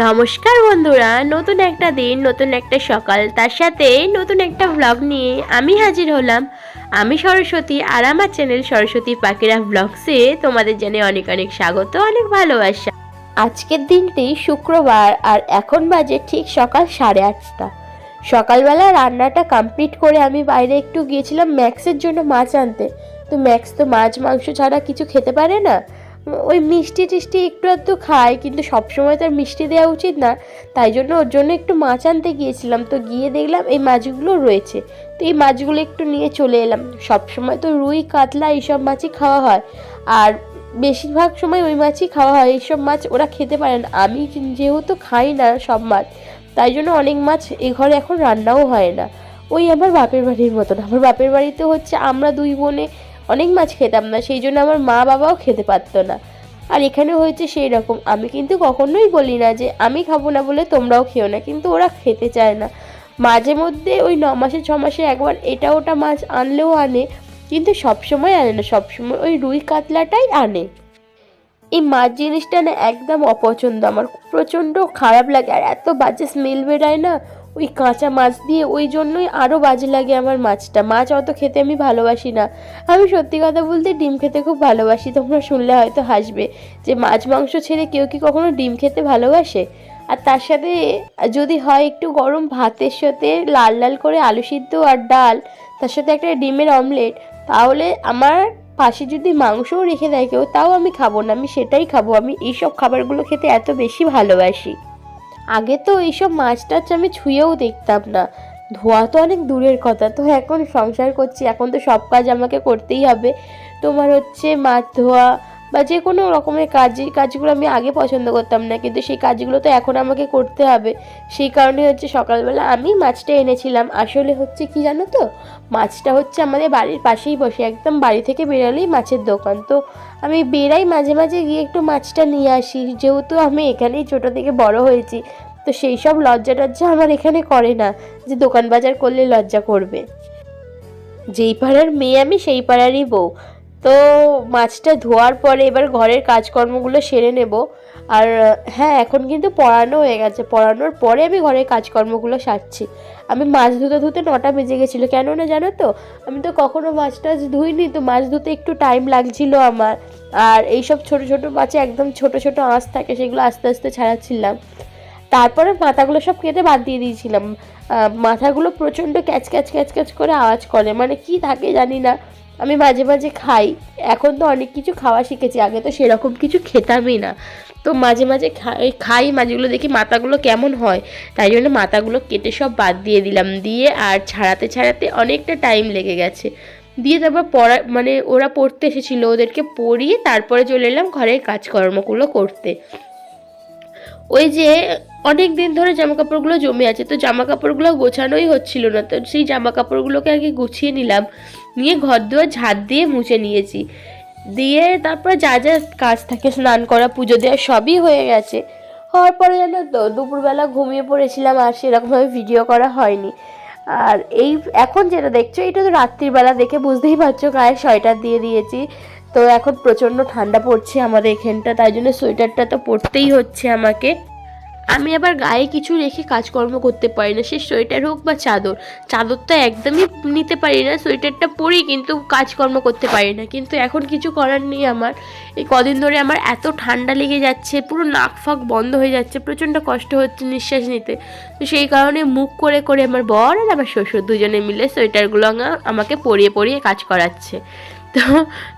নমস্কার বন্ধুরা, নতুন একটা দিন, নতুন একটা সকাল। তার সাথে নতুন একটা ভ্লগ নিয়ে আমি হাজির হলাম। আমি সরস্বতী আর আমার চ্যানেল সরস্বতী পাখিরা ভ্লগসে তোমাদের জানে অনেক অনেক স্বাগত, অনেক ভালোবাসা। আজকের দিনটি শুক্রবার আর এখন বাজে ঠিক সকাল সাড়ে আটটা। সকালবেলা রান্নাটা কমপ্লিট করে আমি বাইরে একটু গিয়েছিলাম ম্যাক্সের জন্য মাছ আনতে। তো ম্যাক্স তো মাছ, মাংস ছাড়া কিছু খেতে পারে না। ওই মিষ্টি টিষ্টি একটু একটু খায়, কিন্তু সবসময় তার মিষ্টি দেওয়া উচিত না। তাই জন্য ওর জন্য একটু মাছ আনতে গিয়েছিলাম। তো গিয়ে দেখলাম এই মাছগুলো রয়েছে। তো এই মাছগুলো একটু নিয়ে চলে এলাম। সবসময় তো রুই, কাতলা এইসব মাছই খাওয়া হয়। আর বেশিরভাগ সময় ওই মাছই খাওয়া হয়। এইসব মাছ ওরা খেতে পারে না। আমি যেহেতু খাই না সব মাছ, তাই জন্য অনেক মাছ এ ঘরে এখন রান্নাও হয় না। ওই আমার বাপের বাড়ির মতন। আমার বাপের বাড়িতে হচ্ছে আমরা দুই বোনে অনেক মাছ খেতাম না, সেই জন্য আমার মা বাবাও খেতে পারতো না। আর এখানে হয়েছে সেই রকম। আমি কিন্তু কখনোই বলি না যে, আমি খাব না বলে তোমরাও খেও না। কিন্তু ওরা খেতে চায় না। মাঝে মধ্যে ওই ন মাসে, ছ মাসে একবার এটা ওটা মাছ আনলেও আনে, কিন্তু সবসময় আনে না। সবসময় ওই রুই কাতলাটাই আনে। এই মাছ জিনিসটা না একদম অপছন্দ। আমার প্রচণ্ড খারাপ লাগে। আর এত বাজে স্মেল বেরায় না ওই কাঁচা মাছ দিয়ে ওই জন্যই আরও বাজে লাগে আমার মাছটা। মাছ অত খেতে আমি ভালোবাসি না। আমি সত্যি কথা বলতে ডিম খেতে খুব ভালোবাসি। তোমরা শুনলে হয়তো হাসবে যে মাছ মাংস ছেড়ে কেউ কি কখনো ডিম খেতে ভালোবাসে? আর তার সাথে যদি হয় একটু গরম ভাতের সাথে লাল লাল করে আলু সিদ্ধ আর ডাল, তার সাথে একটা ডিমের অমলেট, তাহলে আমার পাশে যদি মাংসও রেখে দেয় কেউ, তাও আমি খাব না। আমি সেটাই খাব। আমি এইসব খাবারগুলো খেতে এত বেশি ভালোবাসি। আগে তো এইসব মাছ টাছ আমি ছুঁয়েও দেখতাম না। ধোয়া তো অনেক দূরের কথা, তো এখন সংসার করছি, এখন তো সব কাজ আমাকে করতেই হবে। তোমার হচ্ছে মাছ ধোয়া বা যে কোনো রকমের কাজ কাজগুলো আমি আগে পছন্দ করতাম না, কিন্তু সেই কাজগুলো তো এখন আমাকে করতে হবে। সেই কারণে হচ্ছে সকালবেলা আমি মাছটা এনেছিলাম। আসলে হচ্ছে কি জানো তো? মাছটা হচ্ছে আমাদের বাড়ির পাশেই বসে, একদম বাড়ি থেকে বেরোলেই মাছের দোকান। তো আমি বেরাই মাঝে মাঝে গিয়ে একটু মাছটা নিয়ে আসি। যেহেতু আমি এখানেই ছোটো থেকে বড় হয়েছি, তো সেই সব লজ্জা টজ্জা আমার এখানে করে না যে দোকান বাজার করলে লজ্জা করবে। যেই পাড়ার মেয়ে আমি, সেই পাড়ারই বউ। তো মাছটা ধোয়ার পরে এবার ঘরের কাজকর্মগুলো সেরে নেব। আর হ্যাঁ এখন কিন্তু পড়ানো হয়ে গেছে। পড়ানোর পরে আমি ঘরের কাজকর্মগুলো সারছি। আমি মাছ ধুতে ধুতে নটা বেজে গেছিল। কেন না জানো তো, আমি তো কখনো মাছ টাছ ধুইনি। তো মাছ ধুতে একটু টাইম লাগছিল আমার। আর এইসব ছোট ছোট মাছে একদম ছোট ছোট আঁশ থাকে, সেগুলো আস্তে আস্তে ছাড়াচ্ছিলাম। তারপরে মাথাগুলো সব কেটে বাদ দিয়ে দিয়েছিলাম। মাথাগুলো প্রচণ্ড ক্যাচ ক্যাচ ক্যাচ ক্যাচ করে আওয়াজ করে। মানে কি থাকে জানি না। আমি মাঝে মাঝে খাই। এখন তো অনেক কিছু খাওয়া শিখেছি, আগে তো সেরকম কিছু খেতামই না। তো মাঝে মাঝে খাই খাই, মাঝেগুলো দেখি মাথাগুলো কেমন হয়। তাই জন্য মাথাগুলো কেটে সব বাদ দিয়ে দিলাম। দিয়ে আর ছাড়াতে ছাড়াতে অনেকটা টাইম লেগে গেছে। দিয়ে তারপর পড়া মানে ওরা পড়তে এসেছিল, ওদেরকে পড়িয়ে তারপরে চলে এলাম ঘরের কাজকর্মগুলো করতে। ওই যে অনেক দিন ধরে জামা কাপড়গুলো জমে আছে, তো জামা কাপড়গুলো গোছানোই হচ্ছিল না। তো সেই জামা কাপড়গুলোকে আগে গুছিয়ে নিলাম। নিয়ে ঘর দুয়ার ঝাড় দিয়ে মুছে নিয়েছি। দিয়ে তারপরে যা যা কাজ থাকে, স্নান করা, পুজো দেওয়া সবই হয়ে গেছে। হওয়ার পরে জানো তো, দুপুরবেলা ঘুমিয়ে পড়েছিলাম আর সেরকমভাবে ভিডিও করা হয়নি। আর এই এখন যেটা দেখছ, এটা তো রাত্রিবেলা দেখে বুঝতেই পারছ গায়ে সোয়েটার দিয়ে দিয়েছি। তো এখন প্রচণ্ড ঠান্ডা পড়ছে আমাদের এখানটা, তাই জন্য সোয়েটারটা তো পরতেই হচ্ছে আমাকে। আমি আবার গায়ে কিছু রেখে কাজকর্ম করতে পারি না, সে সোয়েটার হোক বা চাদর। চাদরটা একদমই নিতে পারি না, সোয়েটারটা পরি কিন্তু কাজকর্ম করতে পারি না। কিন্তু এখন কিছু করার নেই আমার। এই কদিন ধরে আমার এত ঠান্ডা লেগে যাচ্ছে, পুরো নাক ফাক বন্ধ হয়ে যাচ্ছে, প্রচণ্ড কষ্ট হচ্ছে নিঃশ্বাস নিতে। তো সেই কারণে মুখ করে করে আমার বর আর আমার শ্বশুর দুজনে মিলে সোয়েটারগুলো আমাকে পরিয়ে পরিয়ে কাজ করাচ্ছে। তো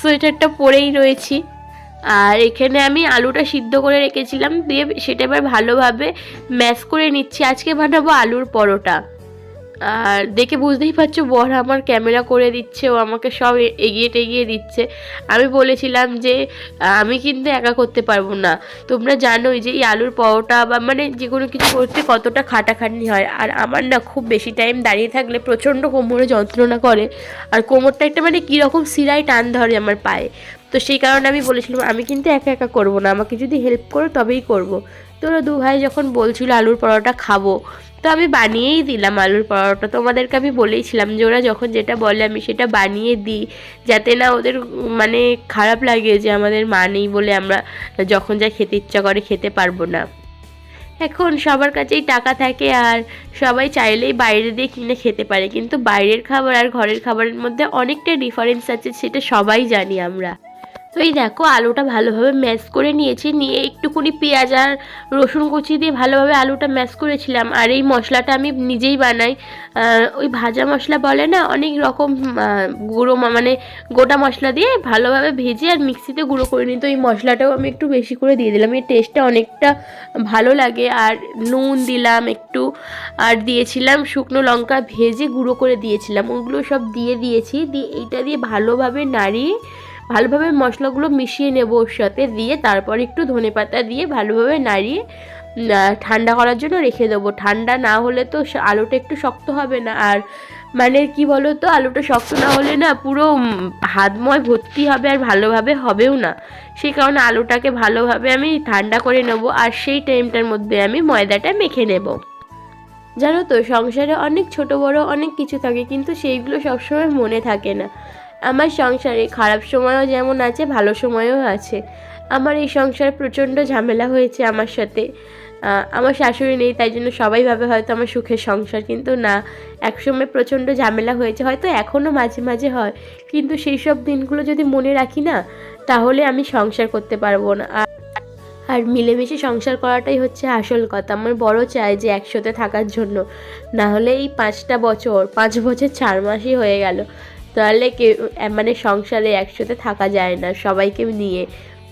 সোয়েটারটা পরেই রয়েছি। আর এখানে আমি আলুটা সিদ্ধ করে রেখেছিলাম, দিয়ে সেটা এবার ভালোভাবে ম্যাশ করে নিচ্ছি। আজকে বানাবো আলুর পরোটা। আর দেখে বুঝতেই পারছ, বর আমার ক্যামেরা করে দিচ্ছে, ও আমাকে সব এগিয়ে টেগিয়ে দিচ্ছে। আমি বলেছিলাম যে, আমি কিন্তু একা করতে পারব না। তোমরা জানোই যে এই আলুর পরোটা বা মানে যে কোনো কিছু করতে কতটা খাটাখাটনি হয়। আর আমার না খুব বেশি টাইম দাঁড়িয়ে থাকলে প্রচণ্ড কোমরে যন্ত্রণা করে। আর কোমরটা একটা মানে কীরকম সিরাই টান ধরে আমার পায়ে। তো সেই কারণে আমি বলেছিলাম, আমি কিন্তু একা একা করব না, আমাকে যদি হেল্প করো তবেই করব। তো ওরা দু ভাই যখন বলছিল আলুর পরোটা খাব, তো আমি বানিয়েই দিলাম আলুর পরোটা। তোমাদেরকে আমি বলেইছিলাম যে ওরা যখন যেটা বলে আমি সেটা বানিয়ে দিই, যাতে না ওদের মানে খারাপ লাগে যে আমাদের মা নেই বলে আমরা যখন যা খেতে ইচ্ছা করে খেতে পারব না। এখন সবার কাছেই টাকা থাকে আর সবাই চাইলেই বাইরে দিয়ে কিনে খেতে পারে, কিন্তু বাইরের খাবার আর ঘরের খাবারের মধ্যে অনেকটা ডিফারেন্স আছে, সেটা সবাই জানি আমরা। তো এই দেখো, আলুটা ভালোভাবে ম্যাশ করে নিয়েছি। নিয়ে একটুখানি পেঁয়াজ আর রসুন কুচি দিয়ে ভালোভাবে আলুটা ম্যাশ করেছিলাম। আর এই মশলাটা আমি নিজেই বানাই। ওই ভাজা মশলা বলে না, অনেক রকম গুঁড়ো মানে গোটা মশলা দিয়ে ভালোভাবে ভেজে আর মিক্সিতে গুঁড়ো করে নিই। তো এই মশলাটাও আমি একটু বেশি করে দিয়ে দিলাম। এই টেস্টটা অনেকটা ভালো লাগে। আর নুন দিলাম একটু। আর দিয়েছিলাম শুকনো লঙ্কা ভেজে গুঁড়ো করে দিয়েছিলাম। ওগুলো সব দিয়ে দিয়েছি। দিয়ে এইটা দিয়ে ভালোভাবে নাড়িয়ে ভালোভাবে মশলাগুলো মিশিয়ে নেব ওর সাথে, দিয়ে তারপর একটু ধনে পাতা দিয়ে ভালোভাবে নাড়িয়ে ঠান্ডা করার জন্য রেখে দেবো। ঠান্ডা না হলে তো আলুটা একটু শক্ত হবে না। আর মানে কি বলো তো আলুটা শক্ত না হলে না পুরো হাতময় ভর্তি হবে আর ভালোভাবে হবেও না। সেই কারণে আলুটাকে ভালোভাবে আমি ঠান্ডা করে নেব আর সেই টাইমটার মধ্যে আমি ময়দাটা মেখে নেব। জানো তো, সংসারে অনেক ছোট বড় অনেক কিছু থাকে, কিন্তু সেইগুলো সবসময় মনে থাকে না। আমার সংসারে খারাপ সময়ও যেমন আছে, ভালো সময়ও আছে। আমার এই সংসারে প্রচণ্ড ঝামেলা হয়েছে আমার সাথে। আমার শাশুড়ি নেই, তাই জন্য সবাই ভাবে হয়তো আমার সুখের সংসার, কিন্তু না। একসময় প্রচণ্ড ঝামেলা হয়েছে, হয়তো এখনও মাঝে মাঝে হয়। কিন্তু সেই সব দিনগুলো যদি মনে রাখি না, তাহলে আমি সংসার করতে পারব না। আর মিলেমিশে সংসার করাটাই হচ্ছে আসল কথা। আমার বড় চাই যে একসাথে থাকার জন্য। না হলে এই পাঁচটা বছর, পাঁচ বছর, চার মাসই হয়ে গেল। তাহলে কে মানে সংসারে একসাথে থাকা যায় না, সবাইকে নিয়ে।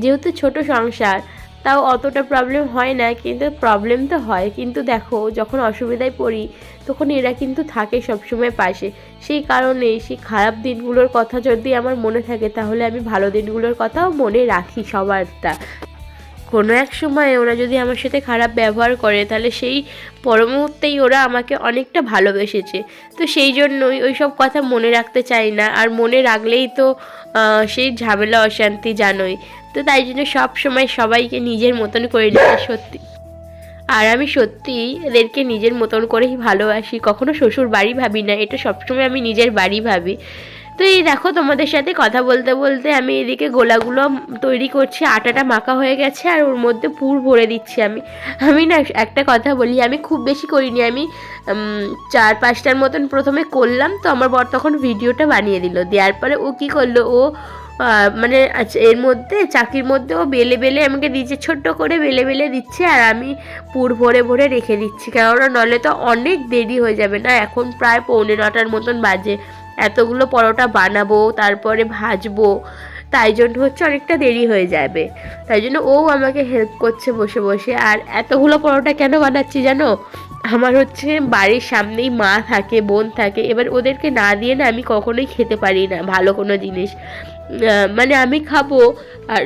যেহেতু ছোট সংসার, তাও অতটা প্রবলেম হয় না, কিন্তু প্রবলেম তো হয়। কিন্তু দেখো, যখন অসুবিধায় পড়ি, তখন এরা কিন্তু থাকে সবসময় পাশে। সেই কারণে, সেই খারাপ দিনগুলোর কথা যদি আমার মনে থাকে, তাহলে আমি ভালো দিনগুলোর কথাও মনে রাখি সবারটা। কোনো এক সময় ওরা যদি আমার সাথে খারাপ ব্যবহার করে, তাহলে সেই পর মুহূর্তেই ওরা আমাকে অনেকটা ভালোবেসেছে। তো সেই জন্যই ওই সব কথা মনে রাখতে চাই না। আর মনে রাখলেই তো সেই ঝামেলা, অশান্তি জানোই। তো তাই জন্য সব সময় সবাইকে নিজের মতন করে নিতে সত্যি। আর আমি সত্যি এদেরকে নিজের মতন করেই ভালোবাসি। কখনো শ্বশুর বাড়ি ভাবি না। এটা সবসময় আমি নিজের বাড়ি ভাবি। তো এই দেখো তোমাদের সাথে কথা বলতে বলতে আমি এদিকে গোলাগুলো তৈরি করছি আটাটা মাখা হয়ে গেছে আর ওর মধ্যে পুর ভরে দিচ্ছি আমি। আমি না একটা কথা বলি আমি খুব বেশি করিনি আমি চার পাঁচটার মতন প্রথমে করলাম তো আমার বর তখন ভিডিওটা বানিয়ে দিল। দেওয়ার পরে ও কি করল ও মানে আচ্ছা, এর মধ্যে চাকির মধ্যে ও বেলে বেলে আমাকে দিচ্ছে ছোট্ট করে বেলে বেলে দিচ্ছে আর আমি পুর ভরে ভরে রেখে দিচ্ছি। কেননা নলে তো অনেক দেরি হয়ে যাবে না এখন প্রায় পৌনে নটার মতন বাজে। এতগুলো পরোটা বানাবো, তারপরে ভাজবো, তাই জন্য হচ্ছে অনেকটা দেরি হয়ে যাবে। তাই জন্য ও আমাকে হেল্প করছে বসে বসে। আর এতগুলো পরোটা কেন বানাচ্ছি জানো? আমার হচ্ছে বাড়ির সামনেই মা থাকে, বোন থাকে। এবার ওদেরকে না দিয়ে না আমি কখনোই খেতে পারি না, ভালো কোনো জিনিস। মানে আমি খাব আর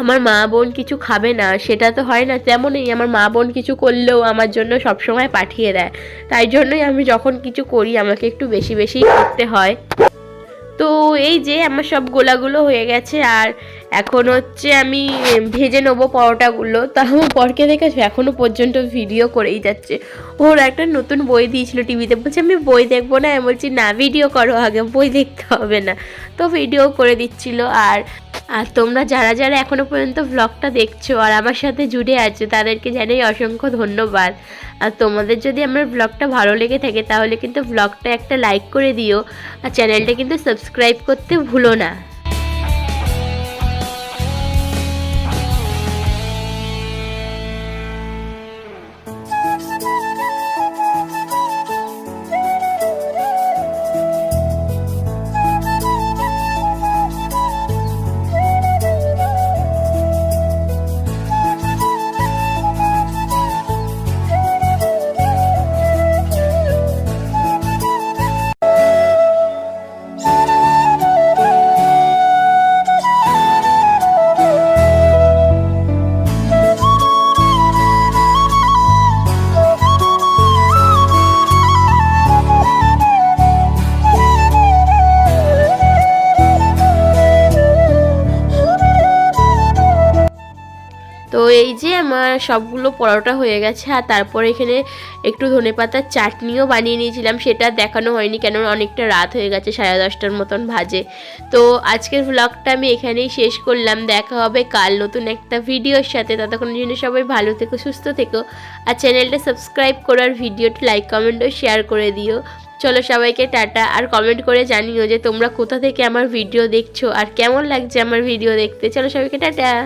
আমার মা বোন কিছু খাবে না, সেটা তো হয় না। তেমনই আমার মা বোন কিছু করলেও আমার জন্য সবসময় পাঠিয়ে দেয়। তাই জন্যই আমি যখন কিছু করি, আমাকে একটু বেশি বেশি করতে হয়। তো এই যে আমার সব গোলাগুলো হয়ে গেছে, আর এখন হচ্ছে আমি ভেজে নেব পরোটাগুলো। তা আমার বরকে দেখেছ? এখনও পর্যন্ত ভিডিও করেই যাচ্ছে। ওর একটা নতুন বই দিয়েছিল টিভিতে। বলছে, আমি বই দেখব না। আমি বলছি, না, ভিডিও করো আগে, বই দেখতে হবে না। তো ভিডিও করে দিচ্ছিল, আর আর তোমরা যারা যারা এখনও পর্যন্ত ব্লগটা দেখছ আর আমার সাথে জুড়ে আছো, তাদেরকে জানাই অসংখ্য ধন্যবাদ। আর তোমাদের যদি আমার ব্লগটা ভালো লেগে থাকে, তাহলে কিন্তু ব্লগটা একটা লাইক করে দিও। আর চ্যানেলটা কিন্তু সাবস্ক্রাইব করতে ভুলো না। আমার সবগুলো পরোটা হয়ে গেছে আর তারপরে এখানে একটু ধনেপাতার চাটনিও বানিয়ে নিয়েছিলাম। সেটা দেখানো হয়নি কেন অনেকটা রাত হয়ে গেছে, সাড়ে দশটার মতন ভাজে তো আজকের ব্লগটা আমি এখানেই শেষ করলাম। দেখা হবে কাল নতুন একটা ভিডিওর সাথে। ততক্ষণ জন্য সবাই ভালো থেকো, সুস্থ থেকো। আর চ্যানেলটা সাবস্ক্রাইব করো আর ভিডিওটা লাইক কমেন্ট ও শেয়ার করে দিও। চলো সবাইকে টাটা। আর কমেন্ট করে জানিও যে তোমরা কোথা থেকে আমার ভিডিও দেখছ? আর কেমন লাগছে আমার ভিডিও দেখতে? চলো সবাইকে টাটা।